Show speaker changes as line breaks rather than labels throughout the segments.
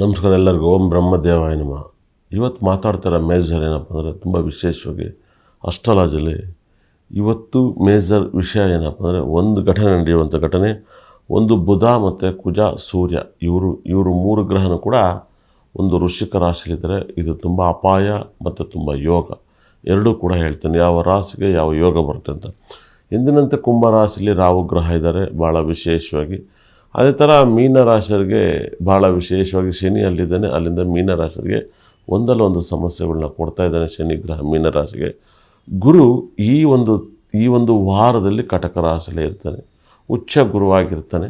ನಮಸ್ಕಾರ ಎಲ್ಲರಿಗೂ ಓಂ ಬ್ರಹ್ಮದೇವಾಯ ನಮ. ಇವತ್ತು ಮಾತಾಡ್ತಿರೋ ಮೇಜರ್ ಏನಪ್ಪ ಅಂದರೆ ತುಂಬ ವಿಶೇಷವಾಗಿ ಅಷ್ಟಲಾಜಲ್ಲಿ ಇವತ್ತು ಮೇಜರ್ ವಿಷಯ ಏನಪ್ಪ ಅಂದರೆ ಒಂದು ಘಟನೆ ನಡೆಯುವಂಥ ಘಟನೆ, ಒಂದು ಬುಧ ಮತ್ತು ಕುಜ, ಸೂರ್ಯ ಇವರು ಇವರು ಮೂರು ಗ್ರಹನೂ ಕೂಡ ಒಂದು ಋಷಿಕ ರಾಶಿಲಿದ್ದಾರೆ. ಇದು ತುಂಬ ಅಪಾಯ ಮತ್ತು ತುಂಬ ಯೋಗ. ಎರಡೂ ಕೂಡ ಹೇಳ್ತೇನೆ, ಯಾವ ರಾಶಿಗೆ ಯಾವ ಯೋಗ ಬರುತ್ತೆ ಅಂತ. ಎಂದಿನಂತೆ ಕುಂಭ ರಾಶಿಯಲ್ಲಿ ರಾಹು, ಗ್ರಹ ಇದ್ದಾರೆ ಭಾಳ ವಿಶೇಷವಾಗಿ ಅದೇ ಥರ ಮೀನ ರಾಶಿಯವರಿಗೆ ಭಾಳ ವಿಶೇಷವಾಗಿ ಶನಿ ಅಲ್ಲಿದ್ದಾನೆ. ಅಲ್ಲಿಂದ ಮೀನ ರಾಶಿಯವರಿಗೆ ಒಂದಲ್ಲ ಒಂದು ಸಮಸ್ಯೆಗಳನ್ನ ಕೊಡ್ತಾ ಇದ್ದಾನೆ ಶನಿ ಗ್ರಹ ಮೀನ ರಾಶಿಗೆ ಗುರು ಈ ಒಂದು ಈ ಒಂದು ವಾರದಲ್ಲಿ ಕಟಕ ರಾಶಿಯಲ್ಲಿ ಇರ್ತಾನೆ. ಉಚ್ಚ ಗುರುವಾಗಿರ್ತಾನೆ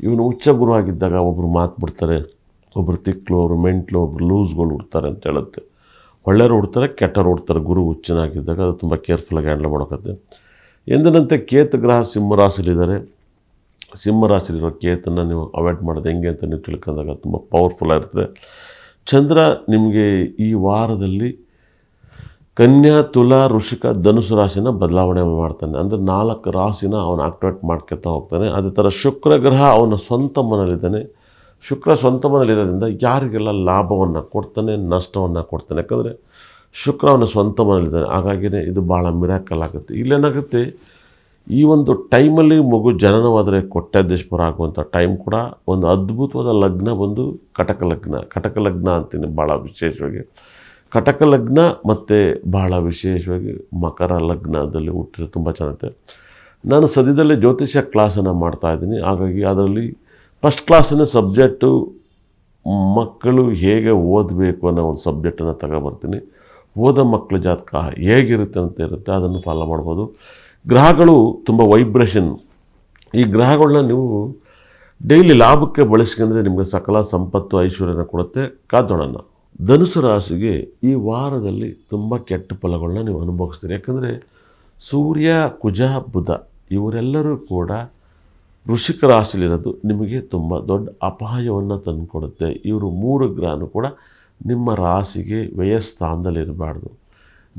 ಇವನು ಉಚ್ಚ ಗುರುವಾಗಿದ್ದಾಗ ಒಬ್ಬರು ಮಾತು ಬಿಡ್ತಾರೆ. ಒಬ್ಬರು ತಿಕ್ಲು, ಒಬ್ರು ಮೆಂಟ್ಲು, ಒಬ್ರು ಲೂಸ್ಗಳು ಹುಡ್ತಾರೆ ಅಂತ ಹೇಳುತ್ತೆ. ಒಳ್ಳೆಯವರು ಹುಡ್ತಾರೆ ಕೆಟ್ಟರು ಹುಡ್ತಾರೆ. ಗುರು ಹುಚ್ಚನಾಗಿದ್ದಾಗ ಅದು ತುಂಬ ಕೇರ್ಫುಲ್ಲಾಗಿ ಹ್ಯಾಂಡಲ್ ಮಾಡೋಕತ್ತೆ. ಎಂದಿನಂತೆ ಕೇತು ಗ್ರಹ ಸಿಂಹ ಸಿಂಹರಾಶಿಲಿದ್ದಾರೆ ಸಿಂಹರಾಶಿಲಿರೋ ಕೇತನ ನೀವು ಅವಾಯ್ಡ್ ಮಾಡೋದು ಹೆಂಗೆ ಅಂತ ನೀವು ತಿಳ್ಕೊಂಡಾಗ ತುಂಬ ಪವರ್ಫುಲ್ ಆಗಿರ್ತದೆ ಚಂದ್ರ ನಿಮಗೆ ಈ ವಾರದಲ್ಲಿ ಕನ್ಯಾ, ತುಲಾ ಋಷಿಕ ಧನುಸು ರಾಶಿನ ಬದಲಾವಣೆ ಮಾಡ್ತಾನೆ. ಅಂದರೆ ನಾಲ್ಕು ರಾಶಿನ ಅವನು ಆಕ್ಟಿವೇಟ್ ಮಾಡ್ಕೊತಾ ಹೋಗ್ತಾನೆ. ಅದೇ ಥರ ಶುಕ್ರ ಗ್ರಹ ಅವನ ಸ್ವಂತ ಮನೇಲಿದ್ದಾನೆ ಶುಕ್ರ ಸ್ವಂತ ಮನೇಲಿರೋದ್ರಿಂದ ಯಾರಿಗೆಲ್ಲ ಲಾಭವನ್ನು ಕೊಡ್ತಾನೆ, ನಷ್ಟವನ್ನು ಕೊಡ್ತಾನೆ. ಯಾಕಂದರೆ ಶುಕ್ರ ಅವನ ಸ್ವಂತ ಮನೇಲಿದ್ದಾನೆ ಹಾಗಾಗಿಯೇ ಇದು ಭಾಳ ಮಿರಾಕಲ್ ಆಗುತ್ತೆ. ಇಲ್ಲೇನಾಗುತ್ತೆ? ಈ ಒಂದು ಟೈಮಲ್ಲಿ ಮಗು ಜನನವಾದರೆ ಕೊಟ್ಟಾದೇಶ್ವರ ಆಗುವಂಥ ಟೈಮ್ ಕೂಡ ಒಂದು ಅದ್ಭುತವಾದ ಲಗ್ನ ಬಂದು ಕಟಕ ಲಗ್ನ. ಕಟಕ ಲಗ್ನ ಅಂತೀನಿ ಭಾಳ ವಿಶೇಷವಾಗಿ. ಕಟಕ ಲಗ್ನ ಮತ್ತು ಬಹಳ ವಿಶೇಷವಾಗಿ ಮಕರ ಲಗ್ನದಲ್ಲಿ ಹುಟ್ಟಿದ್ರೆ ತುಂಬ ಚೆನ್ನಾಗಿದೆ ನಾನು ಸದ್ಯದಲ್ಲೇ ಜ್ಯೋತಿಷ್ಯ ಕ್ಲಾಸನ್ನು ಮಾಡ್ತಾಯಿದ್ದೀನಿ ಹಾಗಾಗಿ ಅದರಲ್ಲಿ ಫಸ್ಟ್ ಕ್ಲಾಸಿನ ಸಬ್ಜೆಕ್ಟು ಮಕ್ಕಳು ಹೇಗೆ ಓದಬೇಕು ಅನ್ನೋ ಒಂದು ಸಬ್ಜೆಕ್ಟನ್ನು ತಗೊಬರ್ತೀನಿ. ಓದೋ ಮಕ್ಕಳ ಜಾತಕ ಹೇಗಿರುತ್ತೆ ಅಂತ ಇರುತ್ತೆ, ಅದನ್ನು ಫಾಲೋ ಮಾಡ್ಬೋದು. ಗ್ರಹಗಳು ತುಂಬ ವೈಬ್ರೇಷನ್ ಈ ಗ್ರಹಗಳನ್ನ ನೀವು ಡೈಲಿ ಲಾಭಕ್ಕೆ ಬಳಸ್ಕೊಂಡ್ರೆ ನಿಮಗೆ ಸಕಲ ಸಂಪತ್ತು, ಐಶ್ವರ್ಯನ ಕೊಡುತ್ತೆ. ಕಾದೋಣನ ಧನುಸು ರಾಶಿಗೆ ಈ ವಾರದಲ್ಲಿ ತುಂಬ ಕೆಟ್ಟ ಫಲಗಳನ್ನ ನೀವು ಅನುಭವಿಸ್ತೀರಿ. ಯಾಕಂದರೆ ಸೂರ್ಯ, ಕುಜ, ಬುಧ ಇವರೆಲ್ಲರೂ ಕೂಡ ವೃಷಿಕ ರಾಶಿಲಿರೋದು ನಿಮಗೆ ತುಂಬ ದೊಡ್ಡ ಅಪಾಯವನ್ನು ತಂದುಕೊಡುತ್ತೆ. ಇವರು ಮೂರು ಗ್ರಹನೂ ಕೂಡ ನಿಮ್ಮ ರಾಶಿಗೆ ವ್ಯಯಸ್ಥಾನದಲ್ಲಿರಬಾರ್ದು.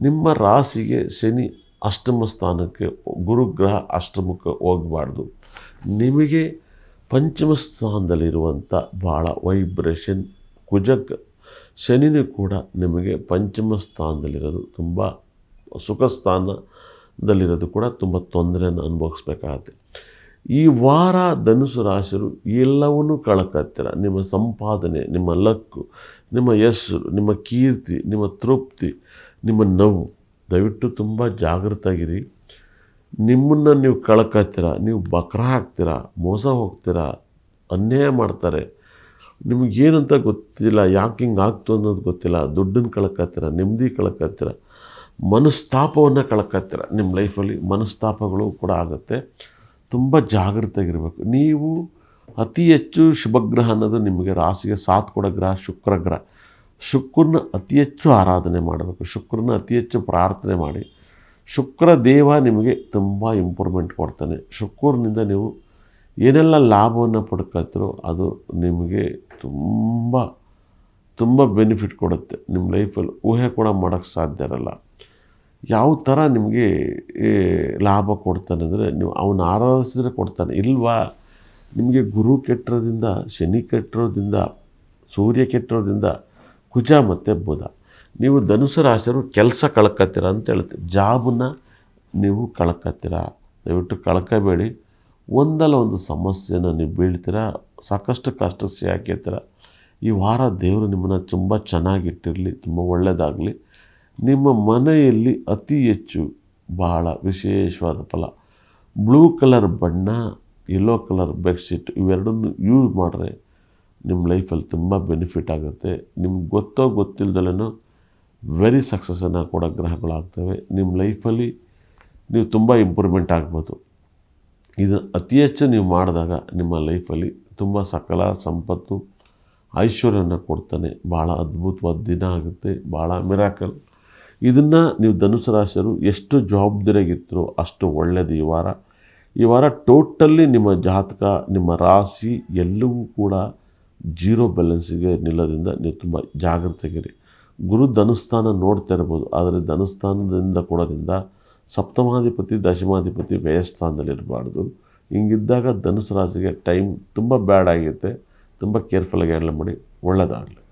ನಿಮ್ಮ ರಾಶಿಗೆ ಶನಿ ಅಷ್ಟಮ ಸ್ಥಾನಕ್ಕೆ ಗುರುಗ್ರಹ ಅಷ್ಟಮಕ್ಕೆ ಹೋಗಬಾರ್ದು. ನಿಮಗೆ ಪಂಚಮ ಸ್ಥಾನದಲ್ಲಿರುವಂಥ ಭಾಳ ವೈಬ್ರೇಷನ್ ಕುಜಕ್ ಶನಿನೂ ಕೂಡ ನಿಮಗೆ ಪಂಚಮ ಸ್ಥಾನದಲ್ಲಿರೋದು ತುಂಬ ಸುಖ ಸ್ಥಾನದಲ್ಲಿರೋದು ಕೂಡ ತುಂಬ ತೊಂದರೆಯನ್ನು ಅನುಭವಿಸ್ಬೇಕಾಗತ್ತೆ. ಈ ವಾರ ಧನುಸು ರಾಶಿರು ಎಲ್ಲವನ್ನೂ ಕಳಕತ್ತಿರ. ನಿಮ್ಮ ಸಂಪಾದನೆ, ನಿಮ್ಮ ಲಕ್ಕು, ನಿಮ್ಮ ಹೆಸರು ನಿಮ್ಮ ಕೀರ್ತಿ, ನಿಮ್ಮ ತೃಪ್ತಿ, ನಿಮ್ಮ ನೋವು. ದಯವಿಟ್ಟು ತುಂಬ ಜಾಗೃತಾಗಿರಿ ನಿಮ್ಮನ್ನು ನೀವು ಕಳ್ಕತ್ತೀರ ನೀವು ಬಕ್ರ ಹಾಕ್ತೀರ ಮೋಸ ಹೋಗ್ತೀರ, ಅನ್ಯಾಯ ಮಾಡ್ತಾರೆ. ನಿಮಗೇನಂತ ಗೊತ್ತಿಲ್ಲ, ಯಾಕೆ ಹಿಂಗೆ ಆಗ್ತು ಅನ್ನೋದು ಗೊತ್ತಿಲ್ಲ. ದುಡ್ಡನ್ನು ಕಳ್ಕತ್ತೀರ ನೆಮ್ಮದಿ ಕಳ್ಕತ್ತೀರ ಮನಸ್ತಾಪವನ್ನು ಕಳ್ಕತ್ತೀರ ನಿಮ್ಮ ಲೈಫಲ್ಲಿ ಮನಸ್ತಾಪಗಳು ಕೂಡ ಆಗುತ್ತೆ. ತುಂಬ ಜಾಗೃತಾಗಿರಬೇಕು ನೀವು ಅತಿ ಹೆಚ್ಚು ಶುಭಗ್ರಹ ಅನ್ನೋದು ನಿಮಗೆ ರಾಶಿಗೆ ಸಾಥ್ ಕೊಡೋ ಗ್ರಹ, ಶುಕ್ರ ಗ್ರಹ. ಶುಕ್ರನ ಅತಿ ಹೆಚ್ಚು ಆರಾಧನೆ ಮಾಡಬೇಕು, ಶುಕ್ರನ ಅತಿ ಹೆಚ್ಚು ಪ್ರಾರ್ಥನೆ ಮಾಡಿ. ಶುಕ್ರ ದೇವ ನಿಮಗೆ ತುಂಬ ಇಂಪ್ರೂವ್ಮೆಂಟ್ ಕೊಡ್ತಾನೆ. ಶುಕ್ರನಿಂದ ನೀವು ಏನೆಲ್ಲ ಲಾಭವನ್ನು ಪಡ್ಕೊಳ್ತೀರೋ ಅದು ನಿಮಗೆ ತುಂಬ ತುಂಬ ಬೆನಿಫಿಟ್ ಕೊಡುತ್ತೆ. ನಿಮ್ಮ ಲೈಫಲ್ಲಿ ಊಹೆ ಕೂಡ ಮಾಡೋಕ್ಕೆ ಸಾಧ್ಯ ಇರಲ್ಲ. ಯಾವ ಥರ ನಿಮಗೆ ಲಾಭ ಕೊಡ್ತಾನೆ ಅಂದರೆ ನೀವು ಅವನ ಆರಾಧಿಸಿದ್ರೆ ಕೊಡ್ತಾನೆ. ಇಲ್ವಾ? ನಿಮಗೆ ಗುರು ಕೆಟ್ಟಿರೋದ್ರಿಂದ ಶನಿ ಕೆಟ್ಟಿರೋದ್ರಿಂದ ಸೂರ್ಯ ಕೆಟ್ಟಿರೋದ್ರಿಂದ ಕುಜ ಮತ್ತು ಬುಧ. ನೀವು ಧನುಸು ರಾಶಿಯವರು ಕೆಲಸ ಕಳ್ಕತ್ತೀರ ಅಂತ ಹೇಳುತ್ತೆ ಜಾಬನ್ನ ನೀವು ಕಳ್ಕೊತೀರ ದಯವಿಟ್ಟು ಕಳ್ಕಬೇಡಿ. ಒಂದಲ್ಲ ಒಂದು ಸಮಸ್ಯೆಯನ್ನು ನೀವು ಬೀಳ್ತೀರ, ಸಾಕಷ್ಟು ಕಷ್ಟ ಸಿಕ್ಕಿರ್ತೀರ. ಈ ವಾರ ದೇವರು ನಿಮ್ಮನ್ನು ತುಂಬ ಚೆನ್ನಾಗಿಟ್ಟಿರಲಿ, ತುಂಬ ಒಳ್ಳೆಯದಾಗಲಿ ನಿಮ್ಮ ಮನೆಯಲ್ಲಿ ಅತಿ ಹೆಚ್ಚು ಬಹಳ ವಿಶೇಷವಾದ ಫಲ. ಬ್ಲೂ ಕಲರ್ ಬಣ್ಣ, ಯೆಲ್ಲೋ ಕಲರ್ ಬೆಡ್ಶೀಟ್ ಇವೆರಡನ್ನು ಯೂಸ್ ಮಾಡಿದ್ರೆ ನಿಮ್ಮ ಲೈಫಲ್ಲಿ ತುಂಬ ಬೆನಿಫಿಟ್ ಆಗುತ್ತೆ. ನಿಮ್ಗೆ ಗೊತ್ತೋ ಗೊತ್ತಿಲ್ಲದಲ್ಲೂ ವೆರಿ ಸಕ್ಸಸ್ಸನ್ನು ಕೊಡೋ ಗ್ರಹಗಳಾಗ್ತವೆ. ನಿಮ್ಮ ಲೈಫಲ್ಲಿ ನೀವು ತುಂಬ ಇಂಪ್ರೂವ್ಮೆಂಟ್ ಆಗ್ಬೋದು. ಇದು ಅತಿ ಹೆಚ್ಚು ನೀವು ಮಾಡಿದಾಗ ನಿಮ್ಮ ಲೈಫಲ್ಲಿ ತುಂಬ ಸಕಲ ಸಂಪತ್ತು, ಐಶ್ವರ್ಯನ ಕೊಡ್ತಾನೆ. ಭಾಳ ಅದ್ಭುತವಾದ ದಿನ ಆಗುತ್ತೆ. ಭಾಳ ಮಿರಾಕಲ್ ಇದನ್ನು ನೀವು ಧನುಸು ರಾಶಿಯರು ಎಷ್ಟು ಜವಾಬ್ದಾರಿಯಾಗಿತ್ತು ಅಷ್ಟು ಒಳ್ಳೆಯದು ಈ ವಾರ ಈ ವಾರ ಟೋಟಲ್ಲಿ ನಿಮ್ಮ ಜಾತಕ, ನಿಮ್ಮ ರಾಶಿ ಎಲ್ಲವೂ ಕೂಡ ಜೀರೋ ಬ್ಯಾಲೆನ್ಸಿಗೆ ನಿಲ್ಲೋದ್ರಿಂದ ನೀವು ತುಂಬ ಜಾಗ್ರತೆಗಿರಿ. ಗುರು ಧನುಸ್ಥಾನ ನೋಡ್ತಾ ಇರ್ಬೋದು, ಆದರೆ ಧನುಸ್ಥಾನದಿಂದ ಕೊಡೋದ್ರಿಂದ ಸಪ್ತಮಾಧಿಪತಿ, ದಶಮಾಧಿಪತಿ ವ್ಯಯಸ್ಥಾನದಲ್ಲಿರಬಾರ್ದು. ಹಿಂಗಿದ್ದಾಗ ಧನುಸು ರಾಶಿಗೆ ಟೈಮ್ ತುಂಬ ಬ್ಯಾಡ್ ಆಗಿರುತ್ತೆ ತುಂಬ ಕೇರ್ಫುಲ್ಲಾಗಿ ಹ್ಯಾಂಡಲ್ ಮಾಡಿ ಒಳ್ಳೆಯದಾಗಲಿ